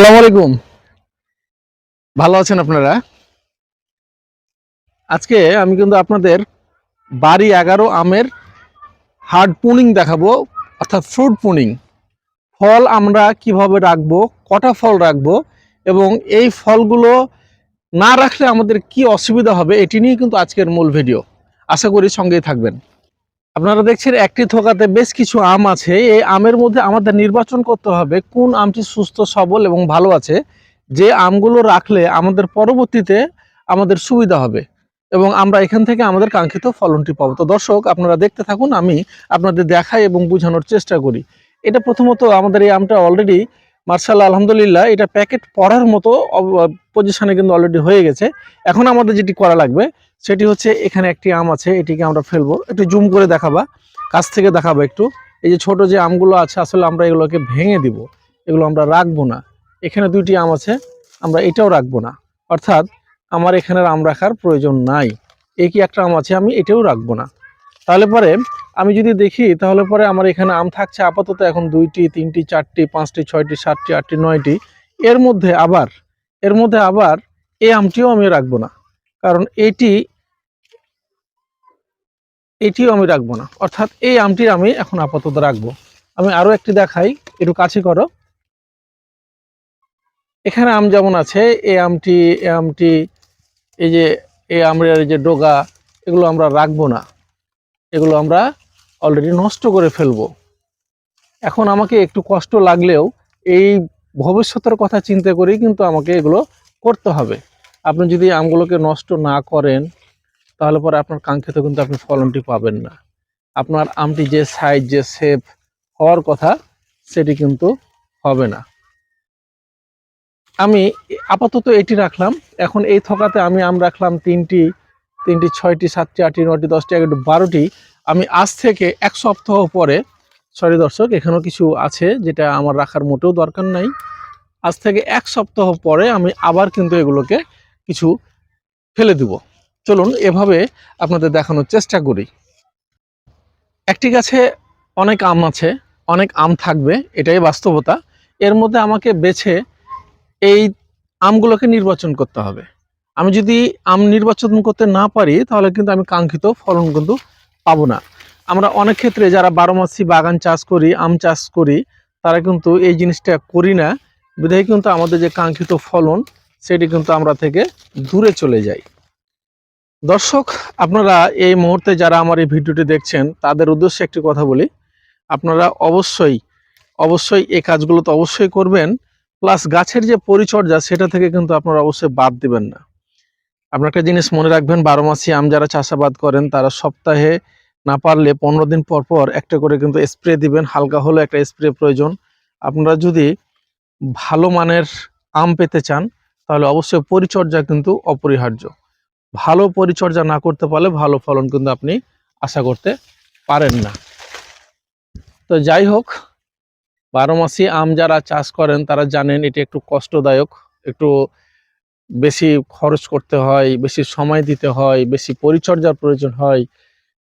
আসসালামু আলাইকুম। ভালো আছেন আপনারা? আজকে আমি কিন্তু আপনাদের বাড়ি এগারো আমের হার্ড পুনিং দেখাবো, অর্থাৎ ফ্রুট পুনিং ফল আমরা কীভাবে রাখব, কটা ফল রাখব, এবং এই ফলগুলো না রাখলে আমাদের কি অসুবিধা হবে, এটি নিয়ে কিন্তু আজকের মূল ভিডিও আশা করি সঙ্গেই থাকবেন। আপনারা দেখছেন একটি থোকাতে বেশ কিছু আম আছে। এই আমের মধ্যে আমাদের নির্বাচন করতে হবে কোন আমটি সুস্থ, সবল এবং ভালো আছে। যে আমগুলো রাখলে আমাদের পরবর্তীতে আমাদের সুবিধা হবে এবং আমরা এখান থেকে আমাদের কাঙ্ক্ষিত ফলনটি পাবো। তো দর্শক, আপনারা দেখতে থাকুন, আমি আপনাদের দেখাই এবং বোঝানোর চেষ্টা করি। এটা প্রথমত আমাদের এই আমটা অলরেডি মার্শাল্লাহ, আলহামদুলিল্লাহ, এটা প্যাকেট পড়ার মতো পজিশনে কিন্তু অলরেডি হয়ে গেছে। এখন আমাদের যেটি করা লাগবে, সেটি হচ্ছে এখানে একটি আম আছে, এটিকে আমরা ফেলব। একটু জুম করে দেখাবা, কাছ থেকে দেখাবো একটু। এই যে ছোট যে আমগুলো আছে, আসলে আমরা এগুলোকে ভেঙে দিব। এগুলো আমরা রাখব না। এখানে দুইটি আম আছে, আমরা এটাও রাখব না। অর্থাৎ, আমার এখানের আম রাখার প্রয়োজন নাই। এই কি একটা আম আছে, আমি এটাও রাখব না। তাহলে পরে আমি যদি দেখি, তাহলে পরে আমার এখানে আম থাকছে আপাতত এখন দুইটি, তিনটি, চারটি, পাঁচটি, ছয়টি, সাতটি, আটটি, নয়টি। এর মধ্যে আবার, এর মধ্যে আবার এই আমটিও আমি রাখব না। কারণ এটি, এটিও আমি রাখব না। অর্থাৎ এই আমটি আমি এখন আপাতত রাখব। আমি আরও একটি দেখাই, একটু কাছে করো। এখানে আম যেমন আছে, এই আমটি এই আমটি, এই যে, এই আমের যে ডোগা, এগুলো আমরা রাখব না। এগুলো আমরা অলরেডি নষ্ট করে ফেলব। এখন আমাকে একটু কষ্ট লাগলেও এই ভবিষ্যতের কথা চিন্তা করেই কিন্তু আমাকে এগুলো করতে হবে। আপনি যদি আমগুলোকে নষ্ট না করেন, তাহলে পরে আপনার কাঙ্ক্ষিত কিন্তু আপনি ফলনটি পাবেন না। আপনার আমটি যে সাইজ যে শেপ হওয়ার কথা, সেটি কিন্তু হবে না। আমি আপাতত এটি রাখলাম। এখন এই থকাতে আমি আম রাখলাম তিনটি তিনটি, ছয়টি, সাতটি, আটটি, নয়টি, দশটি, এগারোটি, বারোটি। আমি আজ থেকে এক সপ্তাহ পরে, সরি দর্শক, এখানেও কিছু আছে যেটা আমার রাখার মোটেও দরকার নাই। আজ থেকে এক সপ্তাহ পরে আমি আবার কিন্তু এগুলোকে কিছু ফেলে দিব। চলুন এভাবে আপনাদের দেখানোর চেষ্টা করি। একটি গাছে অনেক আম আছে, অনেক আম থাকবে, এটাই বাস্তবতা। এর মধ্যে আমাকে বেছে এই আমগুলোকে নির্বাচন করতে হবে। আমি যদি আম নির্বাচন করতে না পারি, তাহলে কিন্তু আমি কাঙ্ক্ষিত ফলন কিন্তু পাবো না। আমরা অনেক ক্ষেত্রে যারা বারোমাসি বাগান চাষ করি, আম চাষ করি, তারা কিন্তু এই জিনিসটা করি না। বিধায় কিন্তু আমাদের যে কাঙ্ক্ষিত ফলন, সেটি কিন্তু আমরা থেকে দূরে চলে যাই। দর্শক, আপনারা এই মুহূর্তে যারা আমার এই ভিডিওটি দেখছেন, তাদের উদ্দেশ্যে একটি কথা বলি। আপনারা অবশ্যই অবশ্যই এই কাজগুলো তো অবশ্যই করবেন, প্লাস গাছের যে পরিচর্যা, সেটা থেকে কিন্তু আপনারা অবশ্যই বাদ দিবেন না। আপনার একটা জিনিস মনে রাখবেন, বারো মাসি আম যারা চাষাবাদ করেন, তারা সপ্তাহে না পারলে পনেরো দিন পর পর একটা করে কিন্তু স্প্রে দিবেন, হালকা হলো একটা স্প্রে প্রয়োজন। আপনারা যদি ভালো মানের আম পেতে চান, তাহলে অবশ্যই পরিচর্যা কিন্তু অপরিহার্য। ভালো পরিচর্যা না করতে পারলে ভালো ফলন কিন্তু আপনি আশা করতে পারেন না। তো যাই হোক, বারো মাসি আম যারা চাষ করেন, তারা জানেন এটি একটু কষ্টদায়ক, একটু বেশি খরচ করতে হয়, বেশি সময় দিতে হয়, বেশি পরিচর্যার প্রয়োজন হয়।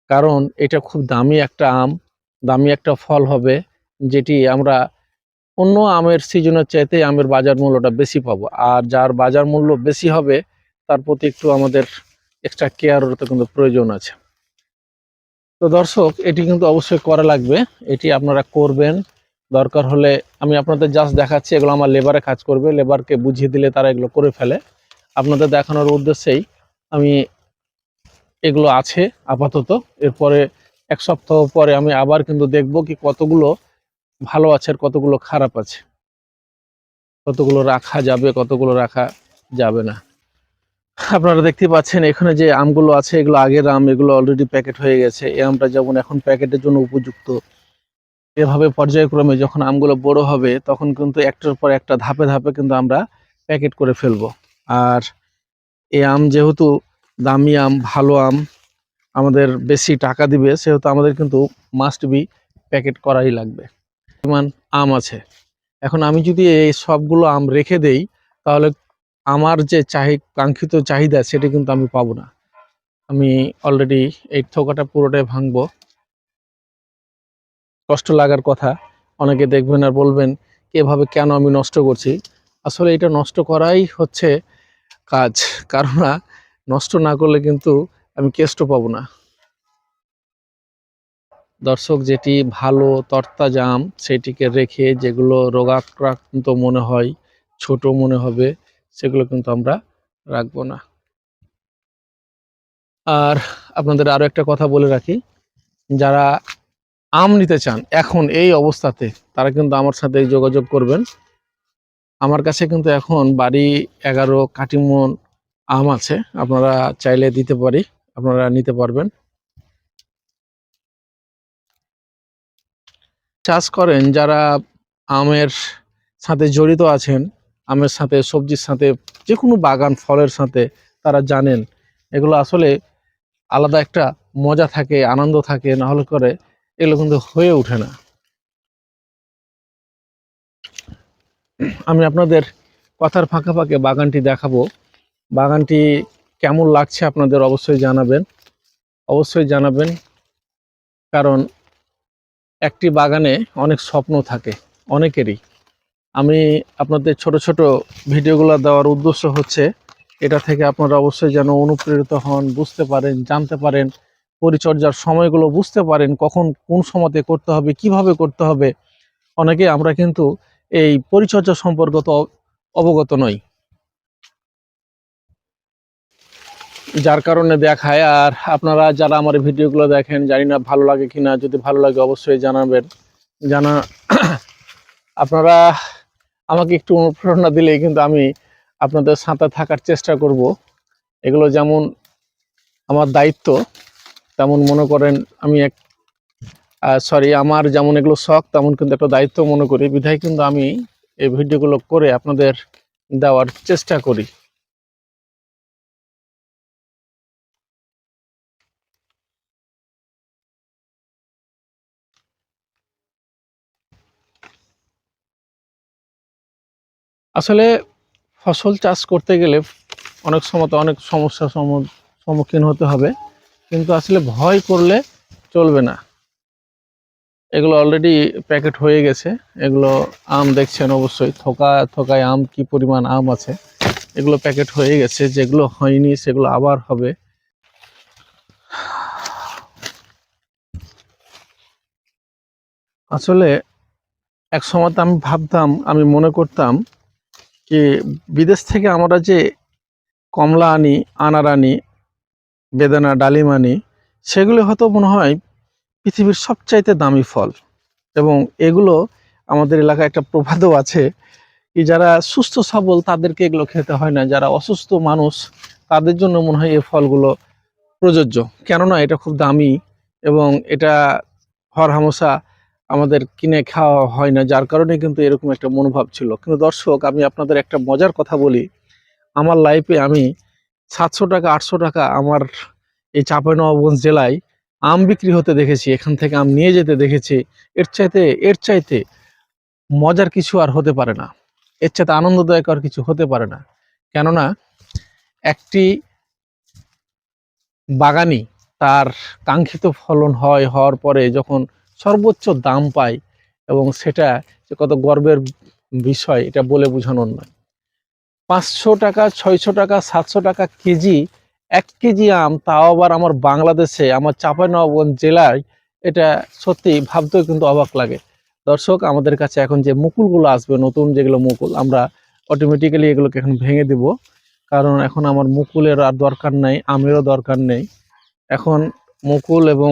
কারণ এটা খুব দামি একটা আম, দামি একটা ফল হবে, যেটি আমরা অন্য আমের সিজনের চাইতে আমের বাজার মূল্যটা বেশি পাবো। আর যার বাজার মূল্য বেশি হবে, তার প্রতি একটু আমাদের এক্সট্রা কেয়ারের তো কিন্তু প্রয়োজন আছে। তো দর্শক, এটি কিন্তু অবশ্যই করা লাগবে, এটি আপনারা করবেন। দরকার হলে আমি আপনাদের জাস্ট দেখাচ্ছি, এগুলো আমার লেবারে কাজ করবে লেবারকে বুঝিয়ে দিলে তারা এগুলো করে ফেলে। আপনাদের দেখানোর উদ্দেশ্যেই আমি এগুলো আছে আপাতত। এরপরে এক সপ্তাহ পরে আমি আবার কিন্তু দেখব কি কতগুলো ভালো আছে আর কতগুলো খারাপ আছে। কতগুলো রাখা যাবে, কতগুলো রাখা যাবে না। আপনারা দেখতে পাচ্ছেন এখানে যে আমগুলো আছে, এগুলো আগের আম, এগুলো অলরেডি প্যাকেট হয়ে গেছে। এই আমটা যেমন এখন প্যাকেটের জন্য উপযুক্ত, এভাবে পর্যায়ক্রমে যখন আমগুলো বড় হবে, তখন কিন্তু একটার পর একটা ধাপে ধাপে কিন্তু আমরা প্যাকেট করে ফেলব। আর এই আম যেহেতু দামি আম, ভালো আম, আমাদের বেশি টাকা দিবে, সেহেতু আমাদের কিন্তু মাস্ট বি প্যাকেট করাই লাগবে। পরিমাণ আম আছে। এখন আমি যদি এই সবগুলো আম রেখে দেই, তাহলে আমার যে চাহি, কাঙ্ক্ষিত চাহিদা, সেটা কিন্তু আমি পাবো না। আমি অলরেডি এই থোকাটা পুরোটাই ভাঙবো। কষ্ট লাগার কথা। অনেকে দেখবেন আর বলবেন, এভাবে কেন আমি নষ্ট করছি? আসলে এটা নষ্ট করাই হচ্ছে কাজ। কারণ নষ্ট না করলে কিন্তু আমি কেষ্ট পাবো না। দর্শক, যেটি ভালো তরতাজা আম সেটিকে রেখে যেগুলো রোগাক্রান্ত মনে হয়, ছোট মনে হবে, সেগুলো কিন্তু আমরা রাখব না। আর আপনাদের আরও একটা কথা বলে রাখি, যারা আম নিতে চান, এখন এই অবস্থাতে, তারা কিন্তু আমার সাথে যোগাযোগ করবেন। আমার কাছে কিন্তু এখন বাড়ি এগারো কাটিমন আম আছে। আপনারা চাইলে দিতে পারি, আপনারা নিতে পারবেন। চাষ করেন, যারা আমের সাথে জড়িত আছেন, আমের সাথে, সবজির সাথে যে কোনো বাগান, ফলের সাথে, তারা জানেন। এগুলো আসলে আলাদা একটা মজা থাকে, আনন্দ থাকে, না হলে করে এগুলো কিন্তু হয়ে ওঠে না। আমি আপনাদের কথার ফাঁকে ফাঁকে বাগানটি দেখাবো। বাগানটি কেমন লাগছে আপনাদের অবশ্যই জানাবেন। অবশ্যই জানাবেন, কারণ একটি বাগানে অনেক স্বপ্ন থাকে, অনেকেরই। আমি আপনাদের ছোট ছোট ভিডিওগুলো দেওয়ার উদ্দেশ্য হচ্ছে, এটা থেকে আপনারা অবশ্যই যেন অনুপ্রেরিত হন, বুঝতে পারেন, জানতে পারেন, পরিচর্যার সময়গুলো বুঝতে পারেন, কখন কোন সময়তে করতে হবে, কীভাবে করতে হবে। অনেকে আমরা কিন্তু এই পরিচর্যা সম্পর্কত অবগত নই। যার কারণে দেখায়, আর আপনারা যারা আমার ভিডিওগুলো দেখেন, জানি না ভালো লাগে কিনা, যদি ভালো লাগে অবশ্যই জানাবেন। জানা, আপনারা আমাকে একটু অনুপ্রেরণা দিলেই কিন্তু আমি আপনাদের সাঁতার থাকার চেষ্টা করব। এগুলো যেমন আমার দায়িত্ব, তেমন মনে করেন আমি এক সরি আমার যেমন এগুলো শখ, তেমন কিন্তু একটা দায়িত্ব মনে করি। বিধায় কিন্তু আমি এই ভিডিওগুলো করে আপনাদের দেওয়ার চেষ্টা করি। আসলে ফসল চাষ করতে গেলে অনেক সময় তো অনেক সমস্যার সম্মু- সম্মুখীন হতে হবে। কিন্তু আসলে ভয় করলে চলবে না। এগুলো অলরেডি প্যাকেট হয়ে গেছে। এগুলো আম দেখছেন অবশ্যই। থোকা, থোকায় আম কি পরিমাণ আম আছে? এগুলো প্যাকেট হয়ে গেছে। যেগুলো হয়নি, সেগুলো আবার হবে। আসলে এক সময় আমি ভাবতাম, আমি মনে করতাম কি বিদেশ থেকে আমরা যে কমলা আনি, আনার আনি, বেদানা, ডালিম আনি, সেগুলো হয়তো মনে হয় পৃথিবীর সবচাইতে দামি ফল। এবং এগুলো আমাদের এলাকায় একটা প্রবাদও আছে কি যারা সুস্থ সবল তাদেরকে এগুলো খেতে হয় না। যারা অসুস্থ মানুষ তাদের জন্য মনে হয় এই ফলগুলো প্রযোজ্য। কেননা এটা খুব দামি এবং এটা হর হামেশা আমাদের কিনে খাওয়া হয় না। যার কারণে কিন্তু এরকম একটা মনোভাব ছিল। কিন্তু দর্শক, আমি আপনাদের একটা মজার কথা বলি। আমার লাইফে আমি সাতশো টাকা, আটশো টাকা আমার এই চাঁপাইনবাবগঞ্জ জেলায় আম বিক্রি হতে দেখেছি, এখান থেকে আম নিয়ে যেতে দেখেছি, এর চাইতে এর চাইতে মজার কিছু আর হতে পারে না। এর চাইতে আনন্দদায়ক আর কিছু হতে পারে না। কেননা, একটি বাগানি তার কাঙ্ক্ষিত ফলন হয়, হওয়ার পরে যখন সর্বোচ্চ দাম পায় এবং সেটা যে কত গর্বের বিষয়, এটা বলে বোঝানোর নয়। পাঁচশো টাকা, ছয়শো টাকা, সাতশো টাকা কেজি এক কেজি আম তাও আবার আমার বাংলাদেশে, আমার চাঁপাইনবাবগঞ্জ জেলায় এটা সত্যি ভাবতেও কিন্তু অবাক লাগে। দর্শক, আমাদের কাছে এখন যে মুকুলগুলো আসবে, নতুন যেগুলো মুকুল, আমরা অটোমেটিক্যালি এগুলোকে এখন ভেঙে দিব। কারণ এখন আমার মুকুলের আর দরকার নেই, আমেরও দরকার নেই। এখন মুকুল এবং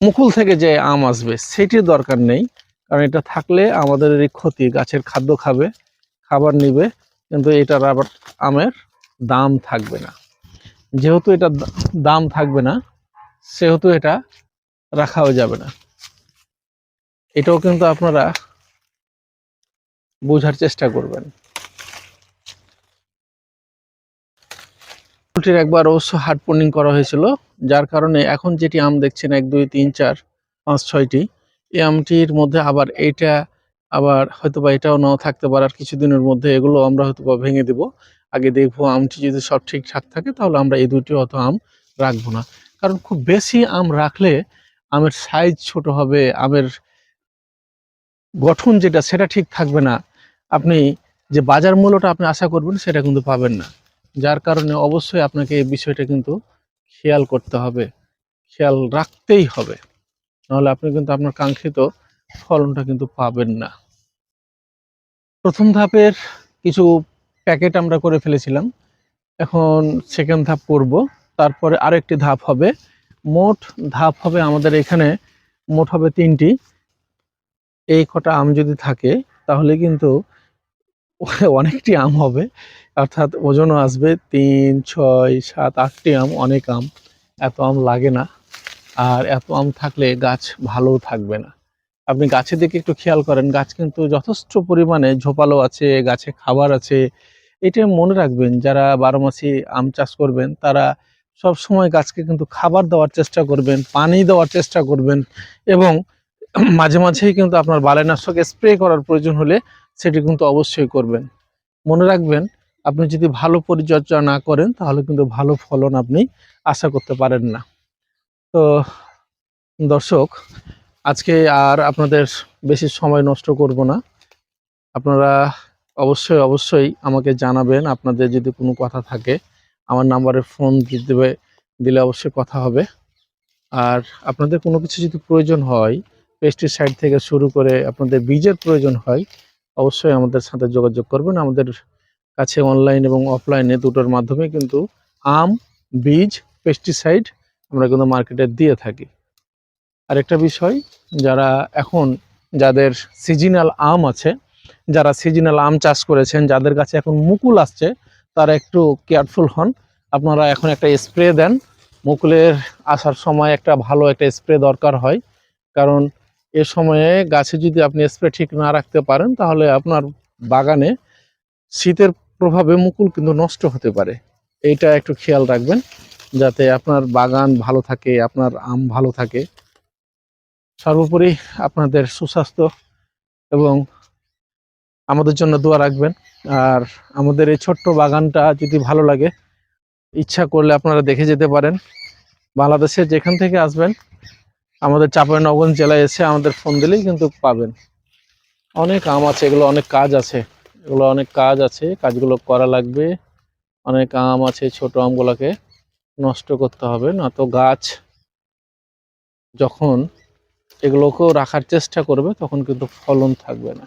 মুকুল থেকে যে আম আসবে, সেটির দরকার নেই। কারণ এটা থাকলে আমাদের এই ক্ষতি, গাছের খাদ্য খাবে, খাবার নিবে, কিন্তু এটার আবার আমের দাম থাকবে না। যেহেতু এটা দাম থাকবে না, সেহেতু এটা রাখাও যাবে না। এটাও কিন্তু আপনারা বোঝার চেষ্টা করবেন। ফুলটির একবার অবশ্য হার্ড পর্নিং করা হয়েছিল, যার কারণে এখন যেটি আম দেখছেন, এক, দুই, তিন, চার, পাঁচ, ছয়টি, এই আমটির মধ্যে আবার এইটা, আবার হয়তো বা এটাও নাও থাকতে পারে, আর কিছুদিনের মধ্যে এগুলো আমরা হয়তো বা ভেঙে দিব। আগে দেখব আমটি যদি সব ঠিকঠাক থাকে, তাহলে আমরা এই দুটি অত আম রাখব না। কারণ খুব বেশি আম রাখলে আমের সাইজ ছোট হবে, আমের গঠন যেটা, সেটা ঠিক থাকবে না। আপনি যে বাজার মূল্যটা আপনি আশা করবেন, সেটা কিন্তু পাবেন না। যার কারণে অবশ্যই আপনাকে এই বিষয়টা কিন্তু খেয়াল করতে হবে। খেয়াল রাখতেই হবে। নাহলে আপনি কিন্তু আপনার কাঙ্ক্ষিত ফলনটা কিন্তু পাবেন না। প্রথম ধাপের কিছু প্যাকেট আমরা করে ফেলেছিলাম। এখন সেকেন্ড ধাপ করব। তারপরে আর একটি ধাপ হবে। মোট ধাপ হবে আমাদের এখানে মোট হবে তিনটি। এই কটা আম যদি থাকে, তাহলে কিন্তু অনেকটি আম হবে। অর্থাৎ ওজনও আসবে তিন, ছয়, সাত, আটটি আম, অনেক আম। এত আম লাগে না। আর এত আম থাকলে গাছ ভালো থাকবে না। আপনি গাছের দিকে একটু খেয়াল করেন, গাছ কিন্তু যথেষ্ট পরিমাণে ঝোপালো আছে, গাছে খাবার আছে এটা মনে রাখবেন, যারা বারো মাসি আম চাষ করবেন, তারা সব সময় গাছকে কিন্তু খাবার দেওয়ার চেষ্টা করবেন, পানি দেওয়ার চেষ্টা করবেন এবং মাঝে মাঝেই কিন্তু আপনার বালাইনাশক স্প্রে করার প্রয়োজন হলে সেটি কিন্তু অবশ্যই করবেন। মনে রাখবেন, আপনি যদি ভালো পরিচর্যা না করেন, তাহলে কিন্তু ভালো ফলন আপনি আশা করতে পারেন না। তো দর্শক, আজকে আর আপনাদের বেশি সময় নষ্ট করব না। আপনারা অবশ্যই অবশ্যই আমাকে জানাবেন। আপনাদের যদি কোনো কথা থাকে, আমার নাম্বারে ফোন দিতে দিলে অবশ্যই কথা হবে। আর আপনাদের কোনো কিছু যদি প্রয়োজন হয় পেস্টিসাইড থেকে শুরু করে আপনাদের বীজের প্রয়োজন হয়, অবশ্যই আমাদের সাথে যোগাযোগ করবেন। আমাদের কাছে অনলাইন এবং অফলাইনে দুটোর মাধ্যমে কিন্তু আম, বীজ পেস্টিসাইড আমরা কিন্তু মার্কেটে দিয়ে থাকি। আরেকটা বিষয়, যারা এখন যাদের সিজনাল আম আছে যারা সিজনাল আম চাষ করেছেন, যাদের কাছে এখন মুকুল আসছে, তারা একটু কেয়ারফুল হন। আপনারা এখন একটা স্প্রে দেন। মুকুলের আসার সময় একটা ভালো একটা স্প্রে দরকার হয়। কারণ এ সময়ে গাছে যদি আপনি স্প্রে ঠিক না রাখতে পারেন, তাহলে আপনার বাগানে শীতের প্রভাবে মুকুল কিন্তু নষ্ট হতে পারে। এইটা একটু খেয়াল রাখবেন, যাতে আপনার বাগান ভালো থাকে, আপনার আম ভালো থাকে। সর্বোপরি আপনাদের সুস্বাস্থ্য এবং আমাদের জন্য দোয়া রাখবেন। আর আমাদের এই ছোট্ট বাগানটা যদি ভালো লাগে, ইচ্ছা করলে আপনারা দেখে যেতে পারেন। বাংলাদেশে যেখান থেকে আসবেন, আমাদের চাঁপাইনগঞ্জ জেলায় এসে আমাদের ফোন দিলেই কিন্তু পাবেন। অনেক আম আছে, এগুলো অনেক কাজ আছে। এগুলো অনেক কাজ আছে, কাজগুলো করা লাগবে। অনেক আম আছে, ছোট আমগুলোকে নষ্ট করতে হবে, না তো গাছ যখন এগুলোকেও রাখার চেষ্টা করবে, তখন কিন্তু ফলন থাকবে না।